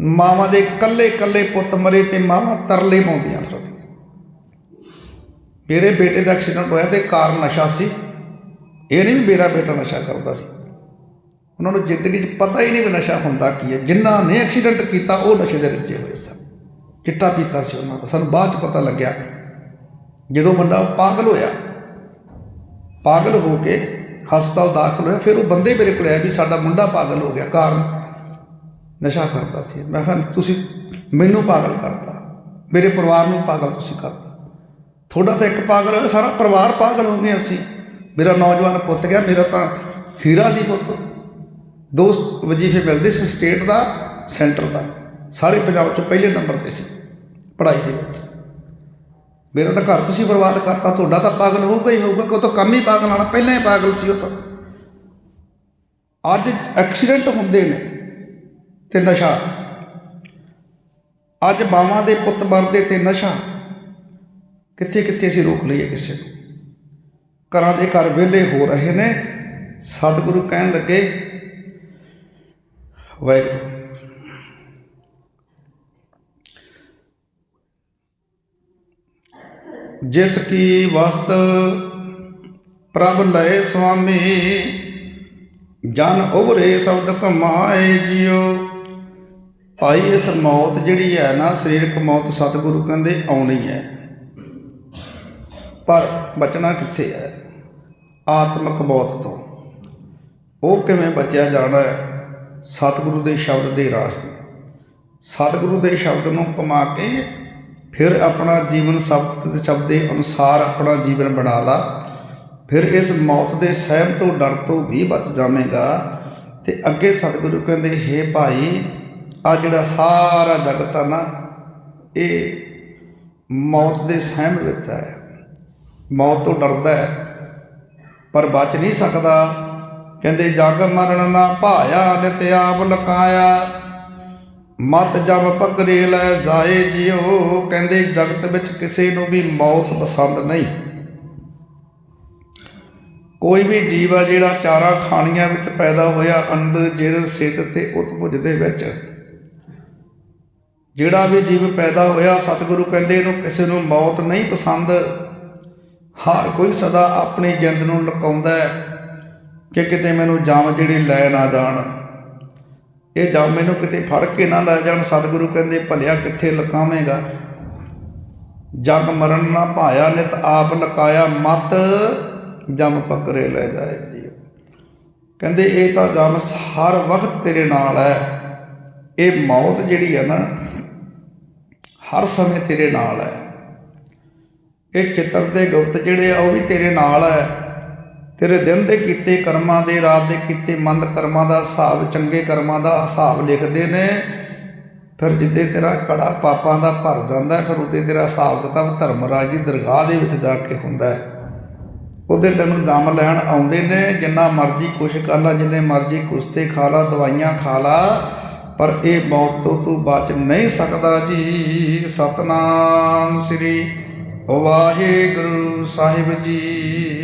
ਮਾਵਾਂ ਦੇ ਕੱਲੇ ਕੱਲੇ ਪੁੱਤ ਮਰੇ ਤੇ ਮਾਵਾਂ ਤਰਲੇ ਪਾਉਂਦੀਆਂ ਫਿਰਦੀਆਂ ਮੇਰੇ ਬੇਟੇ ਦਾ ਐਕਸੀਡੈਂਟ ਹੋਇਆ ਤੇ ਕਾਰਨ ਨਸ਼ਾ ਸੀ। ਇਹ ਨਹੀਂ ਵੀ ਮੇਰਾ ਬੇਟਾ ਨਸ਼ਾ ਕਰਦਾ ਸੀ। ਉਹਨਾਂ ਨੂੰ ਜ਼ਿੰਦਗੀ 'ਚ ਪਤਾ ਹੀ ਨਹੀਂ ਵੀ ਨਸ਼ਾ ਹੁੰਦਾ ਕੀ ਹੈ। ਜਿਨ੍ਹਾਂ ਨੇ ਐਕਸੀਡੈਂਟ ਕੀਤਾ, ਉਹ ਨਸ਼ੇ ਦੇ ਰੱਜੇ ਹੋਏ ਸਨ। ਚਿੱਟਾ ਪੀਤਾ ਸੀ ਉਹਨਾਂ ਦਾ। ਸਾਨੂੰ ਬਾਅਦ 'ਚ ਪਤਾ ਲੱਗਿਆ, ਜਦੋਂ ਬੰਦਾ ਪਾਗਲ ਹੋਇਆ, ਪਾਗਲ ਹੋ ਕੇ ਹਸਪਤਾਲ ਦਾਖਲ ਹੋਇਆ, ਫਿਰ ਉਹ ਬੰਦੇ ਮੇਰੇ ਕੋਲ ਆਇਆ ਵੀ ਸਾਡਾ ਮੁੰਡਾ ਪਾਗਲ ਹੋ ਗਿਆ, ਕਾਰਨ ਨਸ਼ਾ ਕਰਦਾ ਸੀ। ਮੈਂ ਕਿਹਾ, ਤੁਸੀਂ ਮੈਨੂੰ ਪਾਗਲ ਕਰਤਾ, ਮੇਰੇ ਪਰਿਵਾਰ ਨੂੰ ਪਾਗਲ ਤੁਸੀਂ ਕਰਤਾ। ਤੁਹਾਡਾ ਤਾਂ ਇੱਕ ਪਾਗਲ ਹੋਇਆ, ਸਾਰਾ ਪਰਿਵਾਰ ਪਾਗਲ ਹੋ ਗਏ ਅਸੀਂ। ਮੇਰਾ ਨੌਜਵਾਨ ਪੁੱਤ ਗਿਆ, ਮੇਰਾ ਤਾਂ ਹੀਰਾ ਸੀ ਪੁੱਤ। ਦੋਸਤ ਵਜੀਫੇ ਮਿਲਦੇ ਸੀ ਸਟੇਟ ਦਾ, ਸੈਂਟਰ ਦਾ। ਸਾਰੇ ਪੰਜਾਬ 'ਚ ਪਹਿਲੇ ਨੰਬਰ ਤੇ ਸੀ। ਪੜ੍ਹਾਈ ਦੇ ਵਿੱਚ। ਮੇਰਾ ਤਾਂ ਘਰ ਤੁਸੀਂ ਬਰਬਾਦ ਕਰਤਾ, ਤੁਹਾਡਾ ਤਾਂ ਪਾਗਲ ਹੋਊਗਾ ਹੀ ਹੋਊਗਾ ਕਿਉਂ ਤਾਂ ਕੰਮ ਹੀ ਪਾਗਲ ਆਣਾ ਪਹਿਲਾਂ ਹੀ ਪਾਗਲ ਸੀ ਉਹ ਤਾਂ। ਅੱਜ ਐਕਸੀਡੈਂਟ ਹੁੰਦੇ ਨੇ ਤੇ ਨਸ਼ਾ। ਅੱਜ ਬਾਵਾਂ ਦੇ ਪੁੱਤ ਮਰਦੇ ਤੇ ਨਸ਼ਾ। ਕਿੱਥੇ ਕਿੱਥੇ ਅਸੀਂ ਰੋਕ ਲਈਏ ਕਿਸੇ ਨੂੰ? ਘਰਾਂ ਦੇ ਘਰ ਵਿਹਲੇ ਹੋ ਰਹੇ ਨੇ। ਸਤਿਗੁਰੂ ਕਹਿਣ ਲੱਗੇ, ਵਾਹਿਗੁਰੂ ਜਿਸ ਕੀ ਵਸਤ ਪ੍ਰਭ ਲਏ ਸੁਆਮੀ, ਜਨ ਉਭਰੇ ਸ਼ਬਦ ਕਮਾਏ ਜਿਉ ਭਾਈ, ਇਸ ਮੌਤ ਜਿਹੜੀ ਹੈ ਨਾ, ਸਰੀਰਕ ਮੌਤ ਸਤਿਗੁਰੂ ਕਹਿੰਦੇ ਆਉਣੀ ਹੈ। ਪਰ ਬਚਣਾ ਕਿੱਥੇ ਹੈ? ਆਤਮਿਕ ਮੌਤ ਤੋਂ। ਉਹ ਕਿਵੇਂ ਬਚਿਆ ਜਾਣਾ ਹੈ? ਸਤਿਗੁਰੂ ਦੇ ਸ਼ਬਦ ਦੇ ਰਾਹ। ਸਤਿਗੁਰੂ ਦੇ ਸ਼ਬਦ ਨੂੰ ਪਮਾ ਕੇ ਫਿਰ ਆਪਣਾ ਜੀਵਨ ਸ਼ਬਦ ਸ਼ਬਦ ਦੇ ਅਨੁਸਾਰ ਆਪਣਾ ਜੀਵਨ ਬਣਾ ਲਾ। ਫਿਰ ਇਸ ਮੌਤ ਦੇ ਸਹਿਮ ਤੋਂ ਡਰ ਤੋਂ ਵੀ ਬਚ ਜਾਵੇਂਗਾ। ਤੇ ਅੱਗੇ ਸਤਿਗੁਰੂ ਕਹਿੰਦੇ, ਹੇ ਭਾਈ ਆ ਜਿਹੜਾ ਸਾਰਾ ਜਗਤ ਆ ਨਾ, ਇਹ ਮੌਤ ਦੇ ਸਹਿਮ ਵਿੱਚ ਹੈ। ਮੌਤ ਤੋਂ ਡਰਦਾ ਹੈ, ਪਰ ਬਚ ਨਹੀਂ ਸਕਦਾ। ਕਹਿੰਦੇ, ਜਗ ਮਰਨ ਨਾ ਭਾਇਆ, ਨਿਤ ਆਪ ਲਕਾਇਆ ਮਤ ਜਬ ਪਕਰੇ ਲੈ ਜਾਏ ਜਿਉ, ਕਹਿੰਦੇ ਜਗਤ ਵਿੱਚ ਕਿਸੇ ਨੂੰ ਵੀ ਮੌਤ ਪਸੰਦ ਨਹੀਂ। ਕੋਈ ਵੀ ਜੀਵ ਆ ਜਿਹੜਾ ਚਾਰਾ ਖਾਣੀਆਂ ਵਿੱਚ ਪੈਦਾ ਹੋਇਆ, ਅੰਡ, ਜਿਰ ਸਿੱਧ ਤੇ ਉਤਪੁਜ ਦੇ ਵਿੱਚ। ਜਿਹੜਾ ਵੀ ਜੀਵ ਪੈਦਾ ਹੋਇਆ, ਸਤਿਗੁਰੂ ਕਹਿੰਦੇ ਇਹਨੂੰ ਕਿਸੇ ਨੂੰ ਮੌਤ ਨਹੀਂ ਪਸੰਦ। ਹਰ ਕੋਈ ਸਦਾ ਆਪਣੀ ਜਿੰਦ ਨੂੰ ਲੁਕਾਉਂਦਾ ਹੈ ਕਿ ਕਿਤੇ ਮੈਨੂੰ ਜਮ ਜਿਹੜੀ ਲੈ ਨਾ ਜਾਣ। ਇਹ ਜਮ ਮੈਨੂੰ ਕਿਤੇ ਫੜ ਕੇ ਨਾ ਲੈ ਜਾਣ। ਸਤਿਗੁਰੂ ਕਹਿੰਦੇ, ਭਲਿਆ ਕਿੱਥੇ ਲੁਕਾਵੇਂਗਾ? ਜਗ ਮਰਨ ਨਾ ਭਾਇਆ, ਨਿਤ ਆਪ ਲਕਾਇਆ ਮਤ, ਜਮ ਪਕਰੇ ਲੈ ਜਾਏ ਜੀ ਕਹਿੰਦੇ, ਇਹ ਤਾਂ ਜਮ ਹਰ ਵਕਤ ਤੇਰੇ ਨਾਲ ਹੈ। ਇਹ ਮੌਤ ਜਿਹੜੀ ਹੈ ਨਾ, ਹਰ ਸਮੇਂ ਤੇਰੇ ਨਾਲ ਹੈ। ਇਹ ਚਿੱਤਰ ਤੇ ਗੁਪਤ ਜਿਹੜੇ ਆ, ਉਹ ਵੀ ਤੇਰੇ ਨਾਲ ਹੈ। ਤੇਰੇ ਦਿਨ ਦੇ ਕੀਤੇ ਕਰਮਾਂ ਦੇ, ਰਾਤ ਦੇ ਕੀਤੇ ਮੰਦ ਕਰਮਾਂ ਦਾ ਹਿਸਾਬ, ਚੰਗੇ ਕਰਮਾਂ ਦਾ ਹਿਸਾਬ ਲਿਖਦੇ ਨੇ। ਫਿਰ ਜਿੱਦੇ ਤੇਰਾ ਕੜਾ ਪਾਪਾਂ ਦਾ ਭਰ ਜਾਂਦਾ ਫਿਰ ਉਹਦੇ ਤੇਰਾ ਹਿਸਾਬ ਕਿਤਾਬ ਧਰਮਰਾਜ ਦੀ ਦਰਗਾਹ ਦੇ ਵਿੱਚ ਜਾ ਕੇ ਹੁੰਦਾ ਹੈ। ਉਹਦੇ ਤੈਨੂੰ ਦਮ ਲੈਣ ਆਉਂਦੇ ਨੇ, ਜਿੰਨਾ ਮਰਜ਼ੀ ਕੁਛ ਕਰ ਲਾ, ਜਿੰਨੇ ਮਰਜ਼ੀ ਕੁਸਤੇ ਖਾ ਲਾ, ਦਵਾਈਆਂ ਖਾ ਲਾ, ਪਰ ਇਹ ਮੌਤ ਤੋਂ ਤੂੰ ਬਚ ਨਹੀਂ ਸਕਦਾ ਜੀ। ਸਤਨਾਮ ਸ੍ਰੀ ਵਾਹਿਗੁਰੂ ਸਾਹਿਬ ਜੀ।